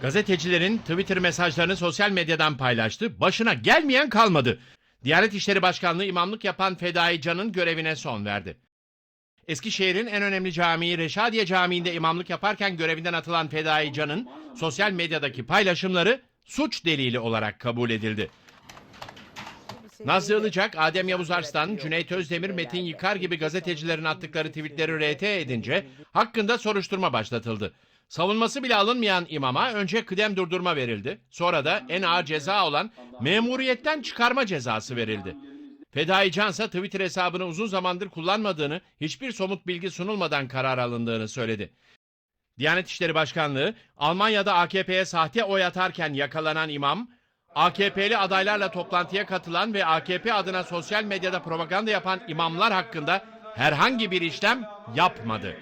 Gazetecilerin Twitter mesajlarını sosyal medyadan paylaştı. Başına gelmeyen kalmadı. Diyanet İşleri Başkanlığı imamlık yapan Fedai Can'ın görevine son verdi. Eskişehir'in en önemli camii Reşadiye Camii'nde imamlık yaparken görevinden atılan Fedai Can'ın sosyal medyadaki paylaşımları suç delili olarak kabul edildi. Nazlı Ilıcak, Adem Yavuz Arslan, Cüneyt Özdemir, Metin Yıkar gibi gazetecilerin attıkları tweetleri RT edince hakkında soruşturma başlatıldı. Savunması bile alınmayan imama önce kıdem durdurma verildi. Sonra da en ağır ceza olan memuriyetten çıkarma cezası verildi. Fedai Cansa Twitter hesabını uzun zamandır kullanmadığını, hiçbir somut bilgi sunulmadan karar alındığını söyledi. Diyanet İşleri Başkanlığı, Almanya'da AKP'ye sahte oy atarken yakalanan imam, AKP'li adaylarla toplantıya katılan ve AKP adına sosyal medyada propaganda yapan imamlar hakkında herhangi bir işlem yapmadı.